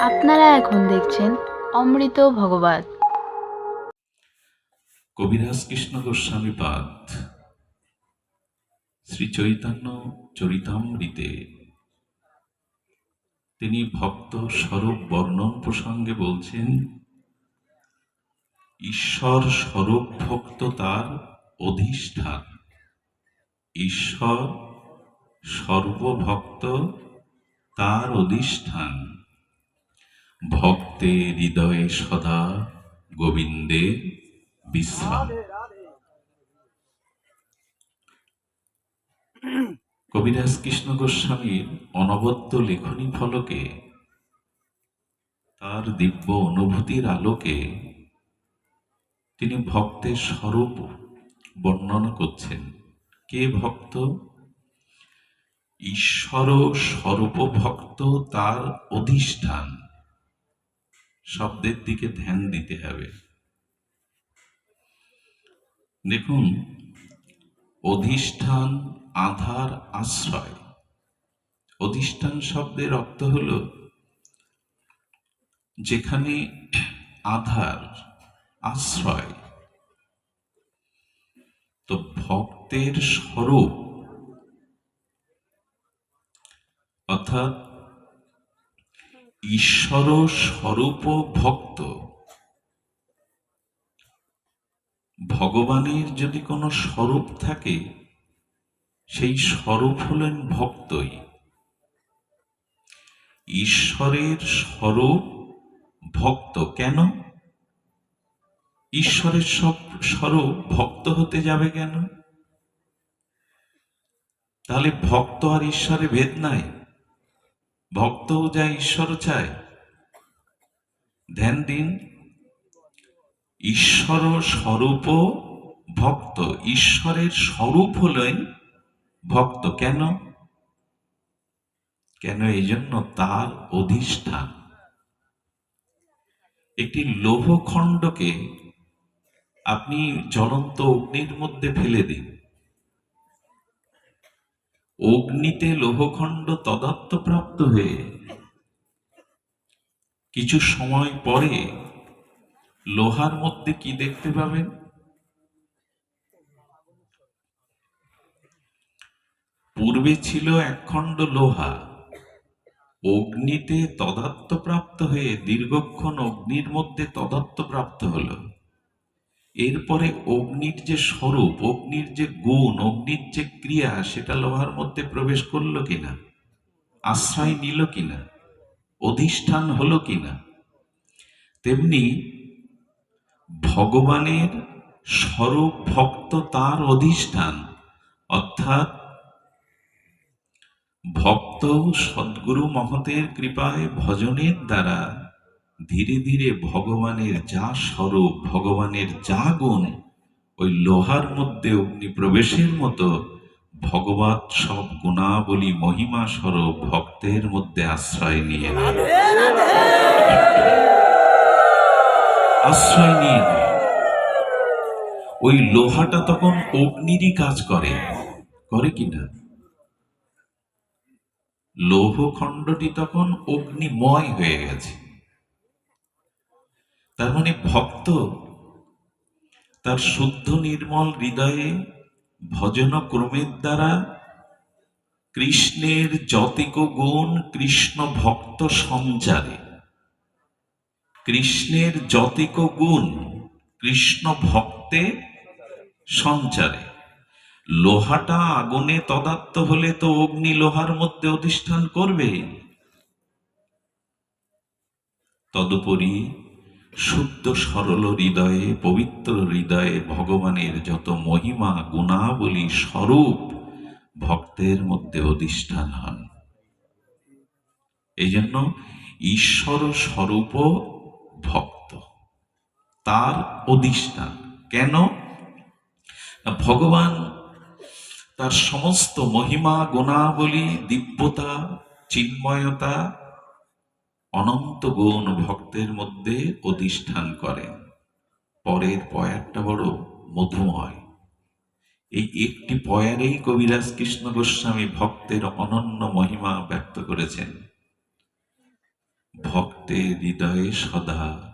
আপনারা এখন দেখছেন অমৃত ভগবত। কবিরাজ কৃষ্ণ গোস্বামী পাদ শ্রী চৈতন্য চরিতামৃতে। তিনি ভক্ত স্বরূপ বর্ণন প্রসঙ্গে বলছেন, ঈশ্বর স্বরূপ ভক্ত তার অধিষ্ঠান। ঈশ্বর সর্বভক্ত তার অধিষ্ঠান। ভক্তে হৃদয়ে সদা গোবিন্দে বিশ্রাম। কবিরাজ কৃষ্ণ গোস্বামীর অনবদ্য লেখনী ফলকে তার দিব্য অনুভূতির আলোকে তিনি ভক্তের স্বরূপ বর্ণনা করছেন। কে ভক্ত? ঈশ্বর স্বরূপ ভক্ত তার অধিষ্ঠান। শব্দের দিকে ধ্যান দিতে হবে। দেখুন, অধিষ্ঠান, আধার, আশ্রয়। অধিষ্ঠান শব্দের অর্থ হল, যেখানে আধার, আশ্রয়। তো ভক্তের স্বরূপ, অর্থাৎ ঈশ্বর স্বরূপ ভক্ত। ভগবানের যদি কোনো স্বরূপ থাকে, সেই স্বরূপ হলেন ভক্তই। ঈশ্বরের স্বরূপ ভক্ত কেন? ঈশ্বরের সব স্বরূপ ভক্ত হতে যাবে কেন? তাহলে ভক্ত আর ঈশ্বরে ভেদ নাই। ভক্তও যা ঈশ্বর চায়। ধ্যান দিন, ঈশ্বর স্বরূপ ভক্ত, ঈশ্বরের স্বরূপ হলেন ভক্ত। কেন? কেন এই জন্য তার অধিষ্ঠান? একটি লৌহখণ্ডকে আপনি জ্বলন্ত অগ্নির মধ্যে ফেলে দিন। অগ্নিতে লৌহখণ্ড তদাত্মপ্রাপ্ত হয়ে কিছু সময় পরে লোহার মধ্যে কি দেখতে পাবেন? পূর্বে ছিল একখণ্ড লোহা। অগ্নিতে তদাত্মপ্রাপ্ত হয়ে দীর্ঘক্ষণ অগ্নির মধ্যে তদাত্মপ্রাপ্ত হলো। এরপরে অগ্নির যে স্বরূপ, অগ্নির যে গুণ, অগ্নির যে ক্রিয়া, সেটা লোহার মধ্যে প্রবেশ করল কিনা? আশ্রয় নিল কিনা? অধিষ্ঠান হলো কিনা? তেমনি ভগবানের স্বরূপ ভক্ত তার অধিষ্ঠান, অর্থাৎ ভক্ত সদ্গুরু মহতের কৃপায় ভজনের দ্বারা ধীরে ধীরে ভগবানের যা স্বরূপ ভগবানের যা গুণ ওই লোহার মধ্যে অগ্নি প্রবেশের মতো ভগবত সব গুণাবলী মহিমা স্বরূপ ভক্তের মধ্যে আশ্রয় নিয়ে আশ্রয় নিয়ে ওই লোহাটা তখন অগ্নিরই কাজ করে। করে কিনা লৌহ খণ্ডটি তখন অগ্নিময় হয়ে গেছে। তার মানে ভক্ত। তার শুদ্ধ নির্মল হৃদয়ে ভজন ক্রমের দ্বারা কৃষ্ণের যতিক গুণ কৃষ্ণ ভক্ত সঞ্চারে। কৃষ্ণের যতিক গুণ কৃষ্ণ ভক্তে সঞ্চারে। লোহাটা আগুনে তদাত্ম হলে তো অগ্নি লোহার মধ্যে অধিষ্ঠান করবে। তদুপরি শুদ্ধ সরল হৃদয়ে, পবিত্র হৃদয়ে ভগবানের যত মহিমা, গুণাবলী স্বরূপ ভক্তের মধ্যে অধিষ্ঠান হন। এই জন্য ঈশ্বর স্বরূপ ভক্ত, তার অধিষ্ঠান। কেন? ভগবান তার সমস্ত মহিমা, গুণাবলী, দিব্যতা, চিন্ময়তা অনন্ত গুণ ভক্তের মধ্যে অধিষ্ঠান করেন পরের পয়ারটা বড় মধুময়। এই একটি পয়ারেই কবিরাজ কৃষ্ণ গোস্বামী ভক্তের অনন্য মহিমা ব্যক্ত করেছেন। ভক্তের হৃদয়ে সদা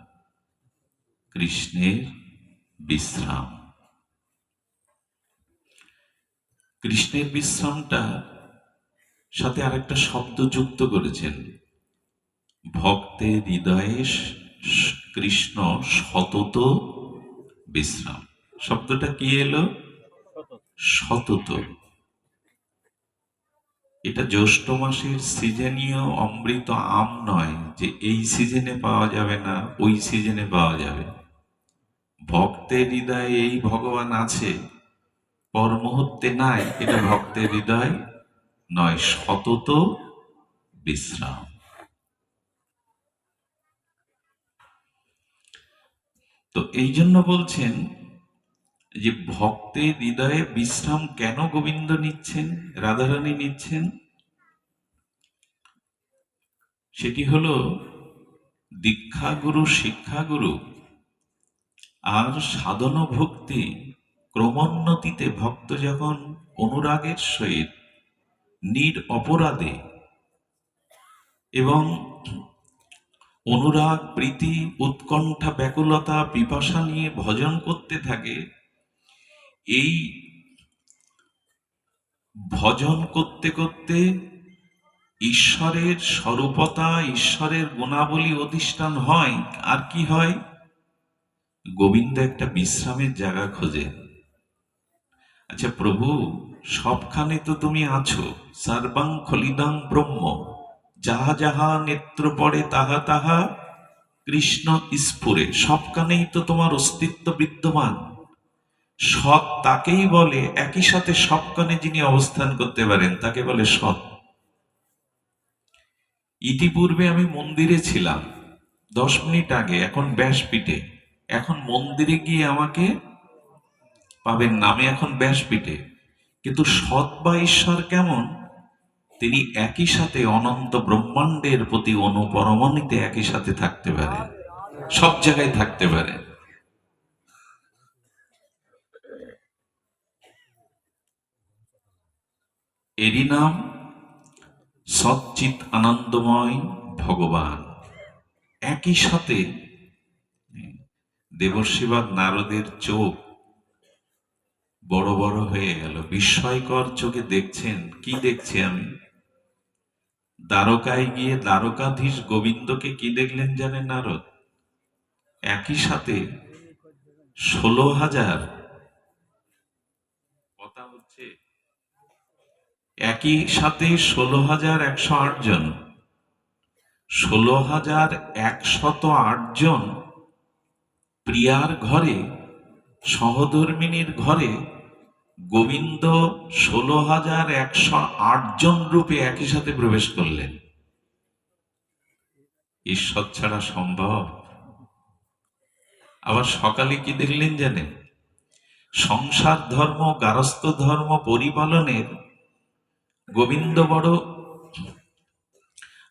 কৃষ্ণের বিশ্রাম। কৃষ্ণের বিশ্রামটা সাথে আরেকটা শব্দ যুক্ত করেছেন। ভক্তের হৃদয়ে কৃষ্ণ সতত বিশ্রাম। শব্দটা কি এলো? সতত। এটা জ্যৈষ্ঠ মাসের সিজনীয় অমৃত আম নয় যে এই সিজনে পাওয়া যাবে না, ওই সিজনে পাওয়া যাবে। ভক্তের হৃদয়ে এই ভগবান আছে, পর মুহূর্তে নাই, এটা ভক্তের হৃদয় নয়, সতত বিশ্রাম। তো এই জন্য বলছেন যে ভক্তের হৃদয়ে বিশ্রাম কেন গোবিন্দ নিচ্ছেন, রাধারানী নিচ্ছেন? সেটি হলো, দীক্ষাগুরু, শিক্ষাগুরু, আর সাধন ভক্তি ক্রমোন্নতিতে ভক্ত যখন অনুরাগের সহিত, নির অপরাধে এবং অনুরাগ, প্রীতি, উৎকণ্ঠা, ব্যাকুলতা, পিপাসা নিয়ে ভজন করতে থাকে। এই ভজন করতে করতে ঈশ্বরের স্বরূপতা, ঈশ্বরের গুণাবলী অধিষ্ঠান হয়। আর কি হয়? গোবিন্দ একটা বিশ্রামের জায়গা খোঁজে। আচ্ছা প্রভু, সবখানে তো তুমি আছো। সর্বাং খলিদাং ব্রহ্ম। যাহা যাহা নেত্র পড়ে, তাহা তাহা কৃষ্ণ স্ফুরে সবখানেই তো তোমার অস্তিত্ব বিদ্যমান। সৎ তাকেই বলে, একই সাথে সবখানে যিনি অবস্থান করতে পারেন, তাকে বলে সৎ। ইতিপূর্বে আমি মন্দিরে ছিলাম, দশ মিনিট আগে, এখন ব্যাসপীঠে। এখন মন্দিরে গিয়ে আমাকে পাবেন না, আমি এখন ব্যাসপীঠে। কিন্তু সৎ বা ঈশ্বর কেমন? তিনি একই সাথে অনন্ত ব্রহ্মাণ্ডের প্রতি অনুপরমাণিতে একই সাথে থাকতে পারে। সব জায়গায় থাকতে পারে। এরই নাম সচ্চিত আনন্দময় ভগবান। একই সাথে দেবশিবাদ নারদের চোখ বড় বড় হয়ে গেল। বিস্ময়কর চোখে দেখছেন। কি দেখছি আমি? দ্বারকায় গিয়ে দ্বারকাধীশ গোবিন্দকে কি দেখলেন জানেন নারদ? একই সাথে ষোলো হাজার কথা হচ্ছে, একই সাথে ষোলো হাজার একশো আট জন। ষোলো হাজার একশত আট জন প্রিয়ার ঘরে, সহধর্মিনীর ঘরে গোবিন্দ ষোলো হাজার একশো জন রূপে একই সাথে প্রবেশ করলেন। ঈশ্বর ছাড়া সম্ভব। আবার সকালে কি দেখলেন জানেন সংসার ধর্ম, গারস্থ ধর্ম পরিপালনের গোবিন্দ বড়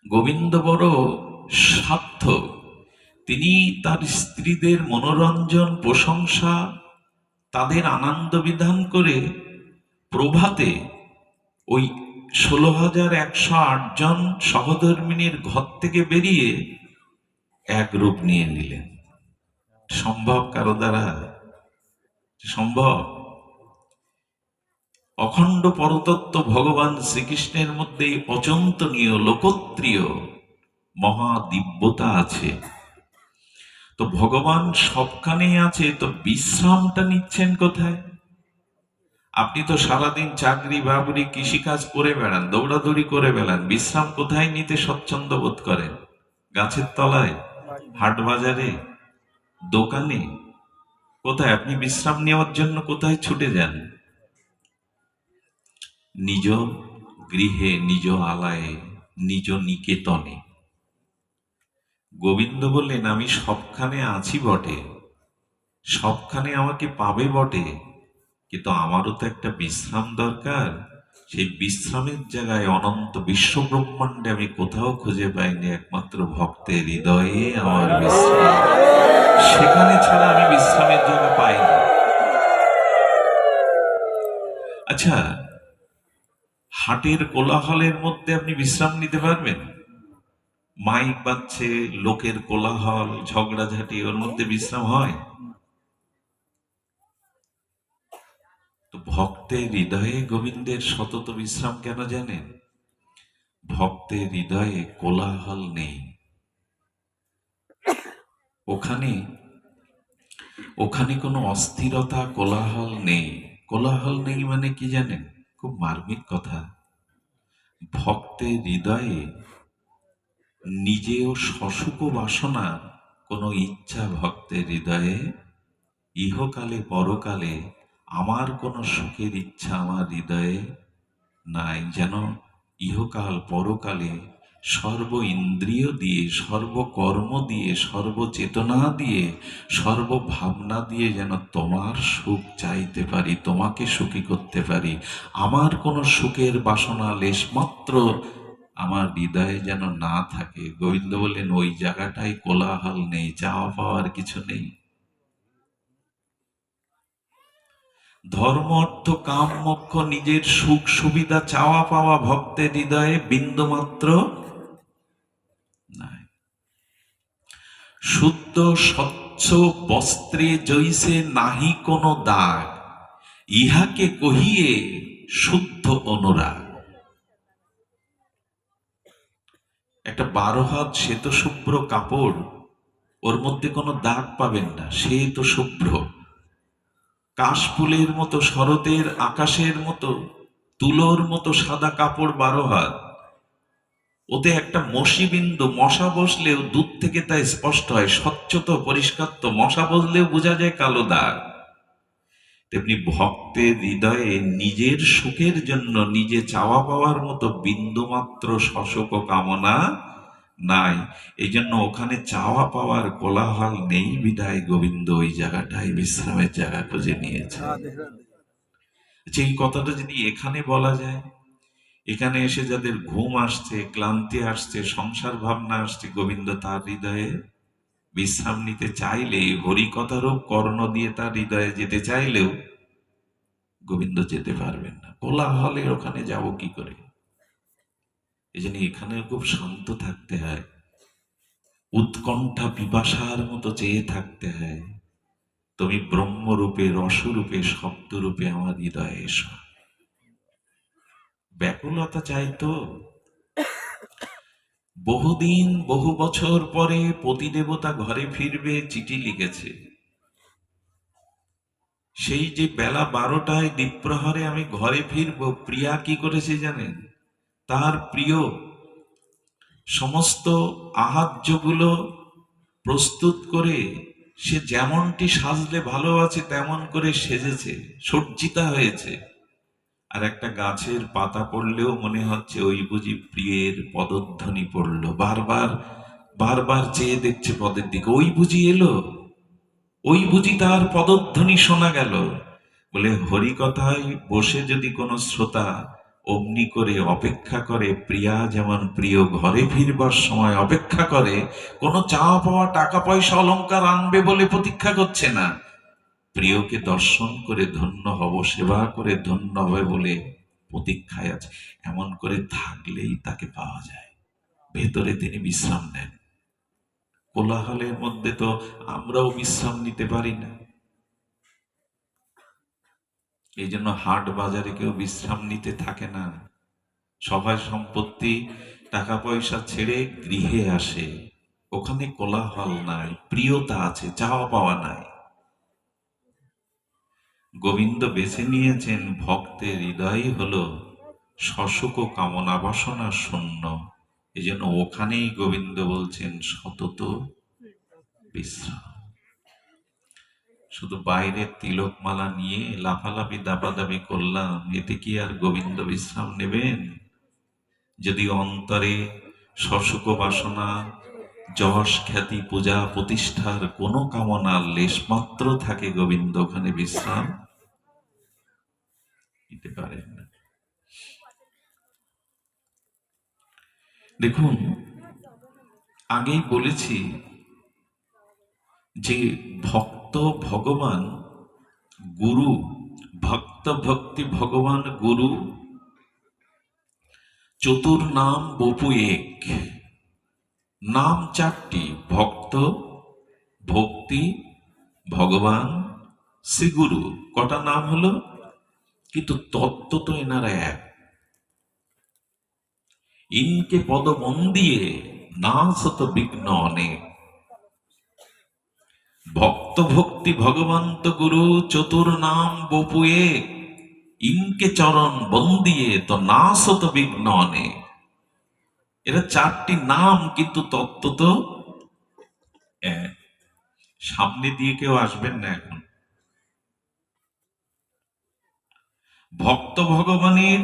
গোবিন্দ বড় স্বার্থ তিনি তার স্ত্রীদের মনোরঞ্জন, প্রশংসা তাদের আনন্দ বিধান করে প্রভাতে ওই ষোলো হাজার একশো জন সহধর্মিনীর ঘর থেকে বেরিয়ে এক রূপ নিয়ে নিলেন। সম্ভব কারও দ্বারা? সম্ভব? অখণ্ড পরতত্ত্ব ভগবান শ্রীকৃষ্ণের মধ্যে অচন্তনীয় লোকত্রিয় মহাদিব্যতা আছে। তো ভগবান সবখানেই আছে, তো বিশ্রামটা নিচ্ছেন কোথায়? আপনি তো সারাদিন চাকরি, বাবরি, কৃষিকাজ করে বেড়ান, দৌড়াদৌড়ি করে বেড়ান, বিশ্রাম কোথায় নিতে স্বচ্ছন্দ বোধ করেন? গাছের তলায়? হাট বাজারে? দোকানে? কোথায়? আপনি বিশ্রাম নেওয়ার জন্য কোথায় ছুটে যান? নিজ গৃহে, নিজ আলায়ে, নিজ নিকেতনে। গোবিন্দ বললেন, আমি সবখানে আছি বটে। সবখানে আমাকে পাবে বটে। কিন্তু আমারও তো একটা বিশ্রাম দরকার। সেই বিশ্রামের জায়গায় অনন্ত বিশ্ব ব্রহ্মাণ্ডে আমি কোথাও খুঁজে পাইনি একমাত্র ভক্তের হৃদয়ে আমার বিশ্রাম। সেখানে ছাড়া আমি বিশ্রামের জায়গা পাইনি। আচ্ছা হাটের কোলাহলের মধ্যে আপনি বিশ্রাম নিতে পারবেন? মাইক বাজছে, লোকের কোলাহল, ঝগড়াঝাটি, ওর মধ্যে বিশ্রাম হয়? তো ভক্তের হৃদয়ে গোবিন্দের সতত বিশ্রাম কেন জানেন? ভক্তের হৃদয়ে কোলাহল নেই। ওখানে ওখানে কোনো অস্থিরতা, কোলাহল নেই। কোলাহল নেই মানে কি জানেন? খুব মার্মিক কথা। ভক্তের হৃদয়ে নিজেও শশুক বাসনা কোনো ইচ্ছা ভক্তের হৃদয়ে? ইহকালে পরকালে আমার কোনো সুখের ইচ্ছা আমার হৃদয়ে? নাই যেন ইহকাল পরকালে সর্ব ইন্দ্রিয় দিয়ে সর্বকর্ম দিয়ে সর্বচেতনা দিয়ে সর্বভাবনা দিয়ে যেন তোমার সুখ চাইতে পারি, তোমাকে সুখী করতে পারি। আমার কোনো সুখের বাসনা লেশমাত্র আমার হৃদয়ে যেন না থাকে। গোবিন্দ বললেন, ওই জায়গাটাই কোলাহল নেই, চাওয়া পাওয়ার কিছু নেই। ধর্ম, অর্থ, কাম, মোক্ষ, নিজের সুখ, সুবিধা, চাওয়া পাওয়া, ভক্তের হৃদয়ে বিন্দুমাত্র শুদ্ধ, স্বচ্ছ, বস্ত্রে জৈসে নাহি কোনো দাগ। ইহাকে কহিয়ে শুদ্ধ অনুরাগ। একটা বারো হাত শ্বেত শুভ্র কাপড়, ওর মধ্যে কোনো দাগ পাবেন না সে তো শুভ্র। কাশফুলের মতো, শরতের আকাশের মতো, তুলোর মতো সাদা কাপড় বারো হাত ওতে একটা মশিবিন্দু, মশা বসলেও দূর থেকে তা স্পষ্ট হয়, স্বচ্ছত পরিষ্কার তো মশা বসলেও বোঝা যায় কালো দাগ। তেমনি ভক্তের হৃদয়ে নিজের সুখের জন্য নিজে চাওয়া পাওয়ার মতো বিন্দুমাত্র শশক কামনা নাই। এই জন্য ওখানে চাওয়া পাওয়ার কোলাহল নেই। বিদায় গোবিন্দ ওই জায়গাটায়, বিশ্রামের জায়গা খুঁজে নিয়েছে। আচ্ছা এই কথাটা যদি এখানে বলা যায়, এখানে এসে যাদের ঘুম আসছে, ক্লান্তি আসছে, সংসার ভাবনা আসছে গোবিন্দ তার হৃদয়ে বিশ্রাম নিতে চাইলে হরিকথারও কর্ণ দিয়ে তার হৃদয়ে যেতে চাইলেও গোবিন্দ যেতে পারবেন না। কোলাহলের ওখানে যাব কি করে? এই জন্য এখানে খুব শান্ত থাকতে হয়। উৎকণ্ঠা পিপাসার মতো চেয়ে থাকতে হয়। তুমি ব্রহ্মরূপে, রসরূপে, শব্দরূপে আমার হৃদয়ে এসো। ব্যাকুলতা চাইতো বহুদিন, বহু বছর পরে পতিদেবতা ঘরে ফিরবে চিঠি লিখেছে। সেই যে বেলা বারোটায় দ্বীপ্রহরে আমি ঘরে ফিরব, প্রিয়া কি করেছে জানেন? তার প্রিয় সমস্ত আহার্যগুলো প্রস্তুত করে সে যেমনটি সাজলে ভালো আছে, তেমন করে সেজেছে, সজ্জিতা হয়েছে। আর একটা গাছের পাতা পড়লেও মনে হচ্ছে ওই বুঝি প্রিয়ের পদধ্বনি পড়ল। বারবার বারবার চেয়ে দেখছে পদের দিকে। ওই বুঝি এলো, ওই বুঝি তার পদধ্বনি শোনা গেল। বলে, হরিকথায় বসে যদি কোনো শ্রোতা অমনি করে অপেক্ষা করে, প্রিয়া যেমন প্রিয় ঘরে ফিরবার সময় অপেক্ষা করে, কোনো চাওয়া পাওয়া টাকা পয়সা অলঙ্কার আনবে বলে প্রতীক্ষা করছে না। প্রিয়কে দর্শন করে ধন্য হব, সেবা করে ধন্য হবে বলে প্রতীক্ষায় আছে। এমন করে থাকলেই তাকে পাওয়া যায়। ভেতরে তিনি বিশ্রাম নেন। কোলাহলের মধ্যে তো আমরাও বিশ্রাম নিতে পারি না। এই জন্য হাট বাজারে কেউ বিশ্রাম নিতে থাকে না। সবাই সম্পত্তি টাকা পয়সা ছেড়ে গৃহে আসে। ওখানে কোলাহল নাই, প্রিয়তা আছে চাওয়া পাওয়া নাই। গোবিন্দ বেছে নিয়েছেন, ভক্তের হৃদয় হল শশক কামনা বাসনা শূন্য। এই জন্য ওখানেই গোবিন্দ বলছেন, সতত বিশ্রাম। শুধু বাইরের তিলকমালা নিয়ে লাফালাফি, দাপাদাপি করলাম, এতে কি আর গোবিন্দ বিশ্রাম নেবেন? যদি অন্তরে শশক বাসনা, যশ খ্যাতি, পূজা প্রতিষ্ঠার কোনো কামনা লেশমাত্র থাকে গোবিন্দ, ওখানে বিশ্রাম? নিতে পারেন দেখুন, আগেই বলেছি যে ভক্ত ভগবান গুরু, ভক্ত ভক্তি ভগবান গুরু, চতুর নাম বপু এক। নাম চারটি, ভক্ত, ভক্তি, ভগবান, শ্রীগুরু। কটা নাম হলো? কিন্তু তত্ত্ব তো এনারা এক ইনকে পদবন্দিয়ে না শত বিঘ্ন অনেক ভক্ত ভক্তি ভগবন্ত গুরু চতুর নাম বপুয়ে, ইনকে চরণ বন্দিয়ে তো না শত বিঘ্ন অনেক এরা চারটি নাম কিন্তু তত্ত্ব তো। সামনে দিয়ে কেউ আসবেন না এখন। ভক্ত ভগবানের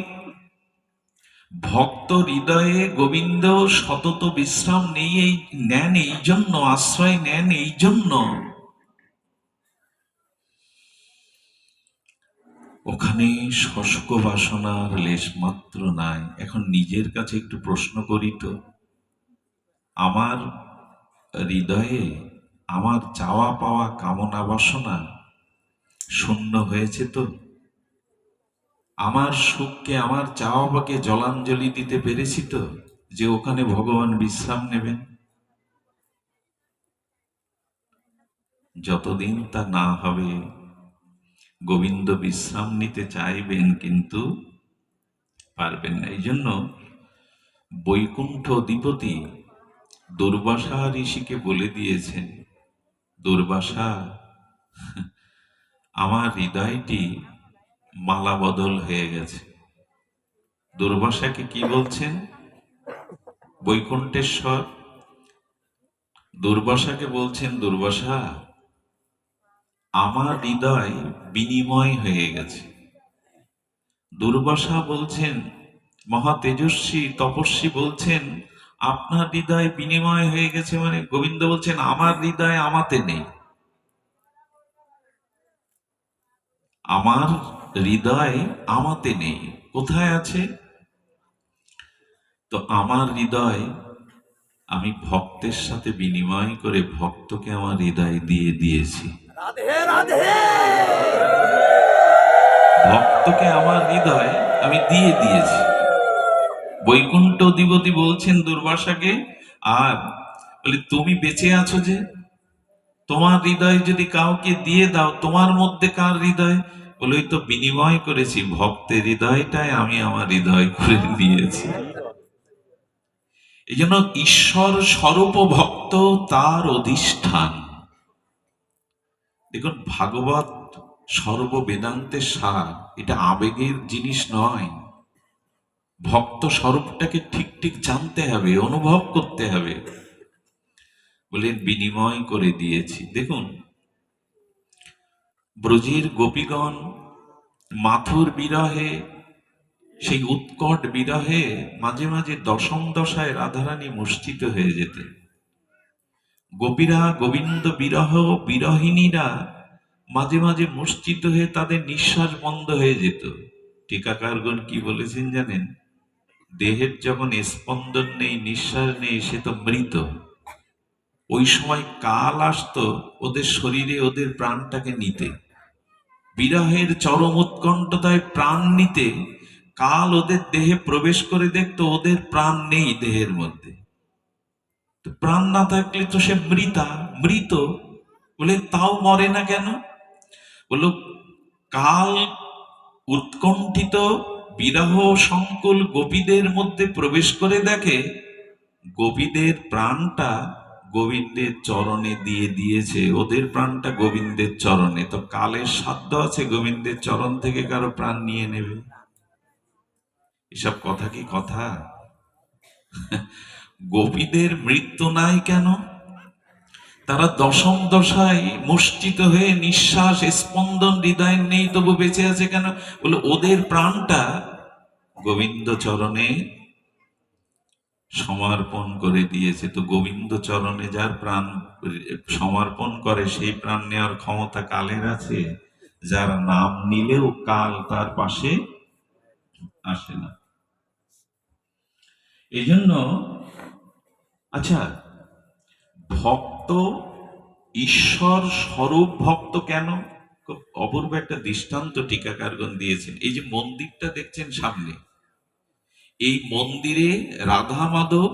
ভক্ত হৃদয়ে গোবিন্দ সতত বিশ্রাম নেই, এই নেন এই জন্য, আশ্রয় নেন এই জন্য। ওখানে শস্ক বাসনার লেশ মাত্র নাই। এখন নিজের কাছে একটু প্রশ্ন করি তো। আমার হৃদয়ে, আমার চাওয়া পাওয়া কামনা বাসনা শূন্য হয়েছে তো? আমার সুখকে, আমার চাওয়া পাকে জলাঞ্জলি দিতে পেরেছি তো, যে ওখানে ভগবান বিশ্রাম নেবেন। যতদিন তা না হবে, গোবিন্দ বিশ্রাম নিতে চাইবেন কিন্তু পারবেন না। এই জন্য বৈকুণ্ঠ অধিপতি দুর্বাসা ঋষিকে বলে দিয়েছেন, দুর্বাসা, আমার হৃদয়টি মালা বদল হয়ে গেছে। দুর্বাসাকে কি বলছেন? বৈকুণ্ঠেশ্বর। দুর্বাসাকে বলছেন দুর্বাসা আমার হৃদয় বিনিময় হয়ে গেছে। দুর্বাসা বলছেন, মহা তেজস্বী তপস্বী বলছেন, আপনার হৃদয় বিনিময় হয়ে গেছে মানে গোবিন্দ বলছেন, আমার হৃদয় আমাতে নেই। আমার হৃদয় আমাতে নেই। কোথায় আছে? তো আমার হৃদয় আমি ভক্তের সাথে বিনিময় করে ভক্তকে আমার হৃদয় দিয়ে দিয়েছি। ভক্তকে আমার হৃদয় আমি দিয়ে দিয়েছি। বৈকুণ্ঠ অধিপতি বলছেন দুর্বাসাকে আর বলে তুমি বেঁচে আছো যে? তোমার হৃদয় যদি কাউকে দিয়ে দাও তোমার মধ্যে কার হৃদয়? বলে ওই তো বিনিময় করেছি, ভক্তের হৃদয়টাই আমি আমার হৃদয় করে দিয়েছি। এই জন্য ঈশ্বর স্বরূপ ভক্ত তার অধিষ্ঠান। দেখুন, ভাগবত সর্ব বেদান্তের সার, এটা আবেগের জিনিস নয়। ভক্ত স্বরূপটাকে ঠিক ঠিক জানতে হবে, অনুভব করতে হবে। বলেন বিনিময় করে দিয়েছি। দেখুন ব্রজের গোপীগণ মাথুর বিরহে, সেই উৎকট বিরহে মাঝে মাঝে দশম দশায় রাধারানী মূর্ছিত হয়ে যেতেন। গোপীরা গোবিন্দ বিরহ বিরহিনীরা মাঝে মাঝে মূর্ছিত হয়ে তাদের নিঃশ্বাস বন্ধ হয়ে যেত। টিকাকারগণ কি বলেছেন জানেন? দেহের যখন স্পন্দন নেই, নিঃশ্বাস নেই, সে তো মৃত। ওই সময় কাল আসতো, ওদের শরীরে ওদের প্রাণটাকে নিতে। বিরহের চরম উৎকণ্ঠতায় প্রাণ নিতে, কাল ওদের দেহে প্রবেশ করে দেখতো ওদের প্রাণ নেই দেহের মধ্যে। প্রাণ না থাকলে তো সে মৃতা, মৃত। বলে, তাও মরে না কেন? বলল, কাল উৎকণ্ঠিত বিরহ সংকুল গোপীদের মধ্যে প্রবেশ করে দেখে গোপীদের প্রাণটা গোবিন্দের চরণে দিয়ে দিয়েছে। ওদের প্রাণটা গোবিন্দের চরণে। তো কালের সাধ্য আছে গোবিন্দের চরণ থেকে কারও প্রাণ নিয়ে নেবে? এসব কথা কি কথা? গোপীদের মৃত্যু নাই কেন? তারা দশম দশায় মুষ্টিত হয়ে নিঃশ্বাস, স্পন্দন হৃদয় নেই তবু বেঁচে আছে কেন? বলে ওদের প্রাণটা গোবিন্দ চরণে সমর্পণ করে দিয়েছে। তো গোবিন্দ চরণে যার প্রাণ সমর্পণ করে, সেই প্রাণ নেওয়ার ক্ষমতা কালের আছে? যার নাম নিলেও কাল তার পাশে আসে না। এই জন্য আচ্ছা ভক্ত, ঈশ্বর স্বরূপ ভক্ত কেন? অপূর্ব একটা দৃষ্টান্ত টিকাকারগণ দিয়েছেন। এই যে মন্দিরটা দেখছেন সামনে এই মন্দিরে রাধা মাধব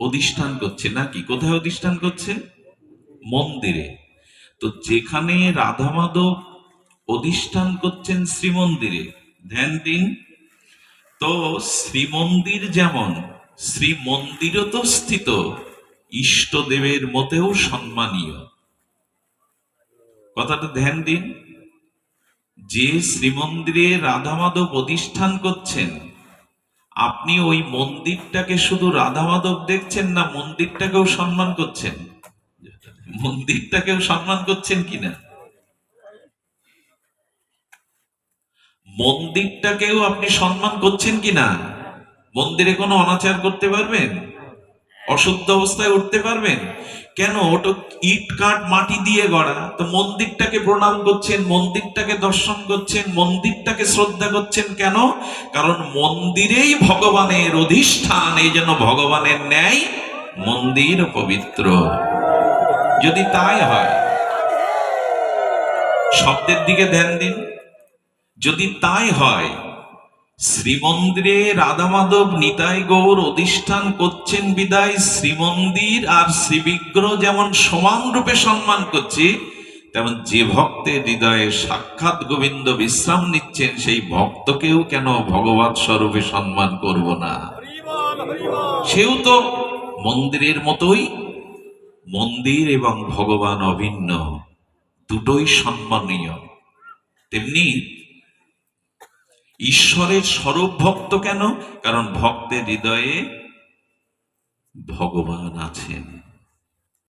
অধিষ্ঠান করছে নাকি? কোথায় অধিষ্ঠান করছে? মন্দিরে। তো যেখানে রাধা মাধব অধিষ্ঠান করছেন শ্রীমন্দিরে, ধ্যান দিন। তো শ্রীমন্দির যেমন, শ্রীমন্দিরও তো স্থিত, ইষ্টদেবের মতেও সম্মানীয়। কথাটা ধ্যান দিন। যে শ্রীমন্দিরে রাধা মাধব অধিষ্ঠান করছেন আপনি ওই মন্দিরটাকে শুধু রাধা মাধব দেখছেন না, মন্দিরটাকেও সম্মান করছেন? মন্দিরটাকেও সম্মান করছেন কিনা? মন্দিরটাকেও আপনি সম্মান করছেন কিনা? মন্দিরে কোনো অনাচার করতে পারবেন? অশুদ্ধ অবস্থায় উঠতে পারবেন? কেন? ওটা ইট কাঠ মাটি দিয়ে গড়া। তো মন্দিরটাকে প্রণাম করছেন, মন্দিরটাকে দর্শন করছেন, মন্দিরটাকে শ্রদ্ধা করছেন কেন? কারণ মন্দিরেই ভগবানের অধিষ্ঠান, এই জন্য ভগবানের ন্যায় মন্দির পবিত্র। যদি তাই হয়, শব্দের দিকে ধ্যান দিন। যদি তাই হয় শ্রীমন্দিরে রাধা মাধব নিতাই গৌর অধিষ্ঠান করছেন বিদায় শ্রীমন্দির আর শ্রীবিগ্রহ যেমন সমান রূপে সম্মান করছে, তেমন যে ভক্তের হৃদয়ে সাক্ষাৎ গোবিন্দ বিশ্রাম নিচ্ছেন, সেই ভক্তকেও কেন ভগবত স্বরূপে সম্মান করব না? সেও তো মন্দিরের মতোই, মন্দির এবং ভগবান অভিন্ন, দুটোই সম্মানীয়। তেমনি ঈশ্বরের স্বরূপ ভক্ত কেন? কারণ ভক্তের হৃদয়ে ভগবান আছেন।